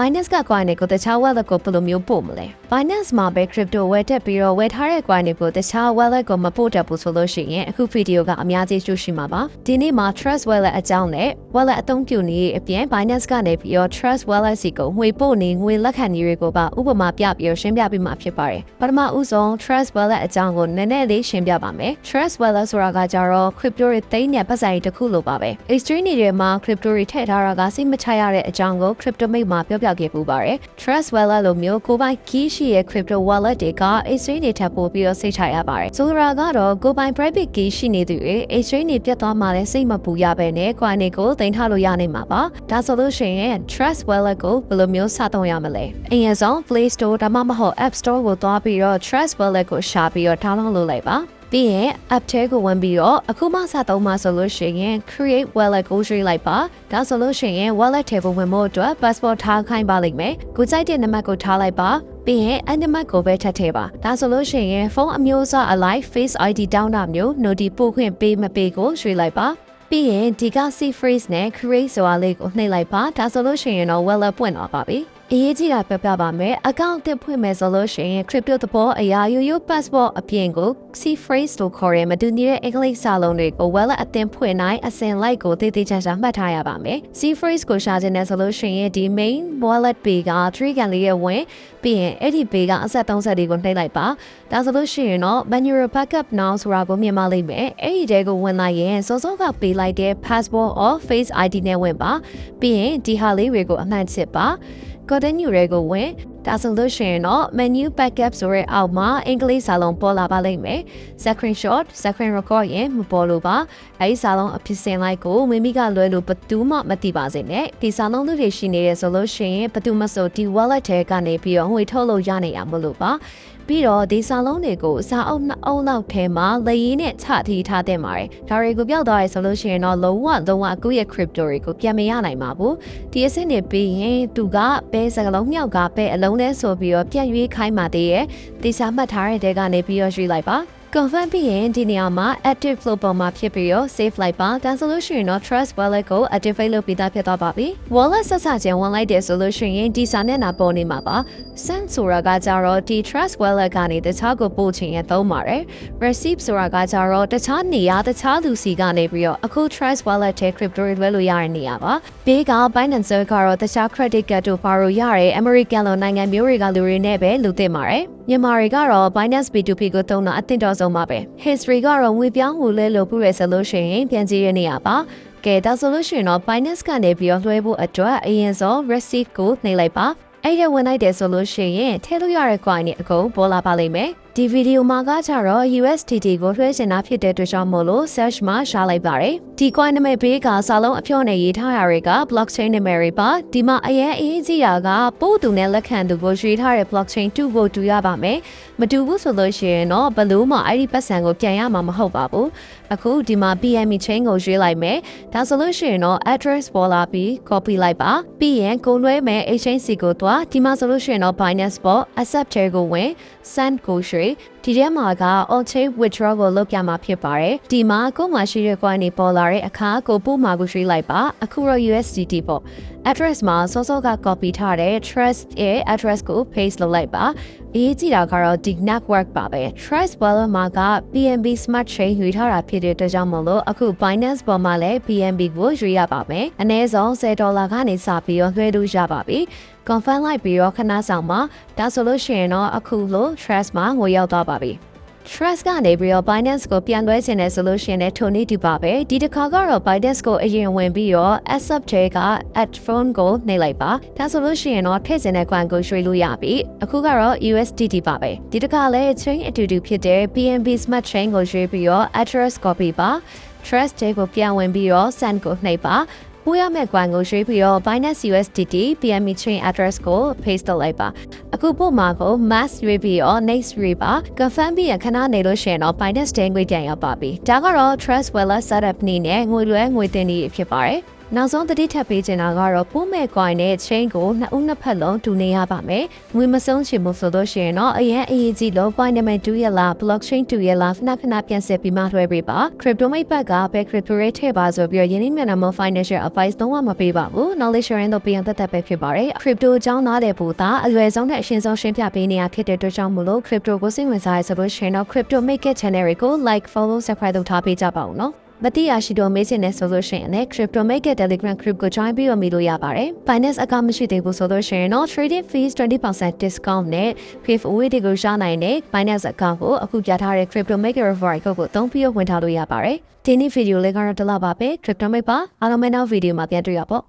Binance က coin တွေကိုတခြား wallet ကိုဘယ်လိုမျိုးပို့မလဲ Binance မှာပဲ crypto ဝယ်တက်ပြီးတော့ဝယ်ထားတဲ့ coin တွေကိုတခြား wallet ကိုမပို့တတ်ဘူးဆိုလို့ရှိရင်အခု video ကအများကြီးရှုရှိမှာပါဒီနေ့မှာ Trust Wallet အကြောင်းနဲ့ wallet အသုံးပြုနည်းအပြင် Binance ကနေပြီးတော့ Trust Wallet စီကိုငွေပို့နေငွေလက်ခံနည်းတွေကိုပါဥပမာပြပြီးတော့ရှင်းပြပေးမှာဖြစ်ပါတယ်ပထမဦးဆုံး Trust Wallet အကြောင်းကိုနည်းနည်းလေးရှင်းပြပါမယ် Trust Wallet ဆိုတာကကြတော့ crypto တွေသိမ်းတဲ့ပတ်စံတွေတစ်ခုလိုပါပဲ exchange တွေမှာ crypto တွေထည့်ထားတာကစိတ်မချရတဲ့အကြောင်းကို crypto mate မှာပြောပြခဲ့ပူပါတယ် Trust Wallet လိုမျိုးကိုယ်ပိုင် key ရှိရဲ့ crypto wallet တွေက exchange တွေထပ်ပို့ပြီးတော့စိတ်ချရပါတယ်ဆိုတော့ကတော့ကိုယ်ပိုင် private key ရှိနေသူတွေ exchange တွေပြတ်သွားမှလည်းစိတ်မပူရပဲနဲ့ coin တွေကိုတင်ထားလို့ရနိုင်မှာပါဒါဆိုလို့ရှိရင် Trust Wallet ကိုဘယ်လိုမျိုးစသုံးရမလဲအရင်ဆုံး Play Store ဒါမှမဟုတ် App Store ကိုသွားပြီးတော့ Trust Wallet ကိုရှာပြီးတော့ download လုပ်လိုက်ပါ ပြီးရင် app ထဲကိုဝင်ပြီးတော့အခုမှစသုံးမှဆိုလို့ရှိရင် create wallet ကိုရွှေ့လိုက်ပါဒါဆိုလို့ရှိရင် wallet ထဲကိုဝင်ဖို့အတွက် passport ထားခိုင်းပါလိမ့်မယ်ကိုကြိုက်တဲ့နံပါတ်ကိုထားလိုက်ပါပြီးရင်အနံပါတ်ကိုပဲထပ်ထည့်ပါဒါဆိုလို့ရှိရင်ဖုန်းအမျိုးအစား alive face id တောင်းတာမျိုး noti ပို့ခွင့်ပေးမပေးကိုရွှေ့လိုက်ပါပြီးရင်ဒီက C phrase နဲ့ create ဆိုတာလေးကိုနှိပ်လိုက်ပါဒါဆိုလို့ရှိရင်တော့ wallet ပွင့်သွားပါပြီ အရေးကြီးတာပြပြပါမယ်။ account တစ်ဖွင့်မယ်ဆိုလို့ရှိရင် crypto သဘောအရာရိုးရိုး passport အပြင်ကို C phrase လို့ခေါ်ရဲမတူညီတဲ့အင်္ဂလိပ်စာလုံးတွေကို wallet အသင်ဖွင့်နိုင်အစင်လိုက်ကိုတည်တည်ချာချာမှတ်ထားရပါမယ်။ C phrase ကိုရှာခြင်းနဲ့ဆိုလို့ရှိရင်ဒီ main wallet page က tree can လေးရဲ့ဝင်ပြီးရင်အဲ့ဒီ page ကအဆက်30လေးကိုနှိပ်လိုက်ပါ။ဒါဆိုလို့ရှိရင်တော့ manual backup now ဆိုတာကိုမြင်မလိမ့်မယ်။အဲ့ဒီတဲကိုဝင်လိုက်ရင်စောစောကပေးလိုက်တဲ့ passport or face ID နဲ့ဝင်ပါ။ပြီးရင်ဒီဟာလေးတွေကိုအမှန်စစ်ပါ။ continue တွေကိုဝင်ဒါဆိုလို့ရှိရင်တော့ menu backup ဆိုတဲ့အောက်မှာအင်္ဂလိပ်စာလုံးပေါ်လာပါလိမ့်မယ် screenshot screen record ရင်မပေါ်လို့ပါအဲဒီစာလုံးအဖြစ်စင်လိုက်ကိုမိမိကလွဲလို့ဘသူမှမသိပါစေနဲ့ဒီစာလုံးတွေရှိနေရဆိုလို့ရှိရင်ဘသူမဆိုဒီ wallet ထဲကနေပြီးတော့ငွေထုတ်လို့ရနေရမလို့ပါပြီးတော့ဒီစာလုံးတွေကိုစာအုပ်နှစ်အုပ်လောက်ထဲမှာလေရင်းနဲ့ချထီထားတဲ့မှာဒါတွေကိုပြောက်သွားရဆိုလို့ရှိရင်တော့လုံးဝလုံးဝကိုယ့်ရဲ့ crypto တွေကိုပြန်မရနိုင်ပါဘူးဒီအဆင့်တွေပြီးရင်သူကဘဲစကလုံးမြောက်ကဘဲအလုံးလဲဆိုပြီးတော့ပြန်ရွေးခိုင်းပါသေးရဲ့ဒီစာမှတ်ထားတဲ့တဲကနေပြီးတော့ရွေးလိုက်ပါ confirm ပြီးရင်ဒီနေရာမှာ active flow ပေါ်မှာဖြစ်ပြီးတော့ save လိုက်ပါဒါဆိုလို့ရှိရင်တော့ trust wallet ကို activate လုပ်ပြီးသားဖြစ်သွားပါပြီ wallet ဆက်စချင်းဝင်လိုက်တယ်ဆိုလို့ရှိရင်ဒီစာနဲ့နာပေါ်နေမှာပါ send ဆိုတာကကြတော့ဒီ trust wallet ကနေတခြားကိုပို့ချင်ရသုံးပါတယ် receipt ဆိုတာကကြတော့တခြားနေရာတခြားလူစီကနေပြီးတော့အခု trust wallet ထဲ crypto တွေလွှဲလို့ရတဲ့နေရာပါဘေးက Binance ကတော့တခြား credit card တို့ပါလို့ရတဲ့ American လိုနိုင်ငံမျိုးတွေကလူတွေနဲ့ပဲလူသစ်ပါတယ်မြန်မာတွေကတော့ Binance P2P ကိုသုံးတာအသင့်တော်ဆုံးပါပဲ history ကတော့ငွေပြောင်းငွေလဲလို့ပြည့်ရဆိုလို့ရှိရင်ပြန်ကြည့်ရနေရပါကဲဒါဆိုလို့ရှိရင်တော့ Binance ကနေပြီးတော့လွှဲဖို့အတွက်အရင်ဆုံး receipt ကိုနှိပ်လိုက်ပါအဲ့ဒါဝင်လိုက်တယ်ဆိုလို့ရှိရင်ထည့်လို့ရတဲ့ coin တွေအကုန်ပေါ်လာပါလိမ့်မယ်ဒီဗီဒီယိုမှာကကြတော့ USDT ကိုလွှဲချင်တာဖြစ်တဲ့အတွက်ကြောင့်မို့လို့ search မှာရှာလိုက်ပါတယ်ဒီ coin နာမည်ဘေးကစာလုံးအဖြောနဲ့ရေးထားရတွေက blockchain နာမည်တွေပါဒီမှာအရင်အရေးကြီးတာကပို့သူနဲ့လက်ခံသူကိုရွေးထားတဲ့ blockchain 2ကိုတူရပါမယ်မတူဘူးဆိုလို့ရှိရင်တော့ဘလို့မှအဲ့ဒီပတ်စံကိုပြန်ရမှာမဟုတ်ပါဘူးအခုဒီမှာ PME chain ကိုရွေးလိုက်မယ်ဒါဆိုလို့ရှိရင်တော့ address ပေါ်လာပြီး copy လိုက်ပါပြီးရင်ကိုလွှဲမယ် exchange စီကိုသွားဒီမှာဆိုလို့ရှိရင်တော့ Binance ပေါ် accept ထဲကိုဝင် send ကိုရွှေ့ country ဒီထဲမှာက on chain withdraw ကိုလုပ်ပြမှာဖြစ်ပါတယ်ဒီမှာကိုယ်မှာရှိတဲ့ coin တွေပေါ်လာတဲ့အခါကိုပို့မှာကိုရွှေ့လိုက်ပါအခုတော့ USDT ပေါ့ address မှာစောစောက copy ထားတဲ့ trust ရဲ့ address ကို paste လုပ်လိုက်ပါအရေးကြီးတာကတော့ဒီ network ပါပဲ trust wallet မှာက BNB smart chain ရွေးထားတာဖြစ်တဲ့အတွက်ကြောင့်မလို့အခု Binance ပေါ်မှာလည်း BNB ကိုရွေးရပါမယ်အနည်းဆုံး10ဒေါ်လာကနေစပြီးတော့လွှဲလို့ရပါပြီ confirm လိုက်ပြီးတော့ခဏဆောင်မှာဒါဆိုလို့ရှိရင်တော့အခုလို့ trust မှာငွေရောက်သွားပါပြီ Trust ကနေပြီးတော့ Binance ကိုပြန်လွှဲခြင်းနဲ့ဆိုလို့ရှိရင်လည်းထိုနည်းတူပါပဲဒီတစ်ခါကတော့ Binance ကိုအရင်ဝင်ပြီးတော့ accept ထဲက add phone ကိုနှိပ်လိုက်ပါဒါဆိုလို့ရှိရင်တော့ထည့်ခြင်းတဲ့ coin ကိုရွှေ့လို့ရပြီအခုကတော့ USDT ပါပဲဒီတစ်ခါလည်း chain အတူတူဖြစ်တဲ့ BNB Smart Chain ကိုရွှေ့ပြီးတော့ address copy ပါ Trust ထဲကိုပြန်ဝင်ပြီးတော့ send ကိုနှိပ်ပါပို့ရမယ့် coin ကိုရွှေ့ပြီးတော့ Binance USDT PME chain address ကို paste လုပ်လိုက်ပါအခုပို့မှာကို mass ရွေးပြီးတော့ next ရွေးပါ confirm ပြီးရခဏနေလို့ရှိရင်တော့ Binance တင်ငွေပြန်ရောက်ပါပြီဒါကတော့ Trust Wallet setup နည်းနဲ့ငွေလွှဲငွေတင်နည်းဖြစ်ပါတယ် နောက်ဆုံးသတိထပ်ပေးချင်တာကတော့ပိုးမဲ့ coin နဲ့ chain ကိုနှစ်ဦးနှစ်ဖက်လုံးတူနေရပါမယ်ငွေမဆုံးချင်ဘူးဆိုလို့ရှိရင်တော့အရင်အရေးကြီးလို့ coin နံပါတ်2ရလား blockchain 2ရလားခဏခဏပြန်ဆက်ပြီးမှလွှဲပေးပါ crypto မိတ်ဘက်ကဘယ် crypto rate ထည့်ပါဆိုပြီးရင်းနှီးမြှုပ်နှံမှု financial advice တော့မပေးပါဘူး knowledge sharing တော့ပြန်သက်သက်ပဲဖြစ်ပါတယ် crypto အကြောင်းနားတဲ့ပို့တာအလွယ်ဆုံးနဲ့အရှင်းဆုံးရှင်းပြပေးနေရဖြစ်တဲ့အတွက်ကြောင့်မလို့ crypto ကိုစိတ်ဝင်စားရဆိုလို့ရှိရင်တော့ crypto make it channel ကို like follow subscribe လုပ်ထားပေးကြပါဦးနော် မတိရရှိတော့မေးချင်တဲ့ဆိုလို့ရှိရင်လည်း crypto make it telegram group ကို join ပြီးတော့မိလို့ရပါတယ် finance account မရှိသေးဘူးဆိုလို့ရှိရင်တော့ trading fees 20% discount နဲ့ giveaway တွေကိုရနိုင်တဲ့ finance account ကိုအခုပြထားတဲ့ crypto make it referral code ကိုသုံးပြီးတော့ဝင်ထားလို့ရပါတယ်ဒီနေ့ဗီဒီယိုလေးကတော့ဒီလောက်ပါပဲ crypto make ပါအားလုံးပဲနောက်ဗီဒီယိုမှာပြန်တွေ့ရပါ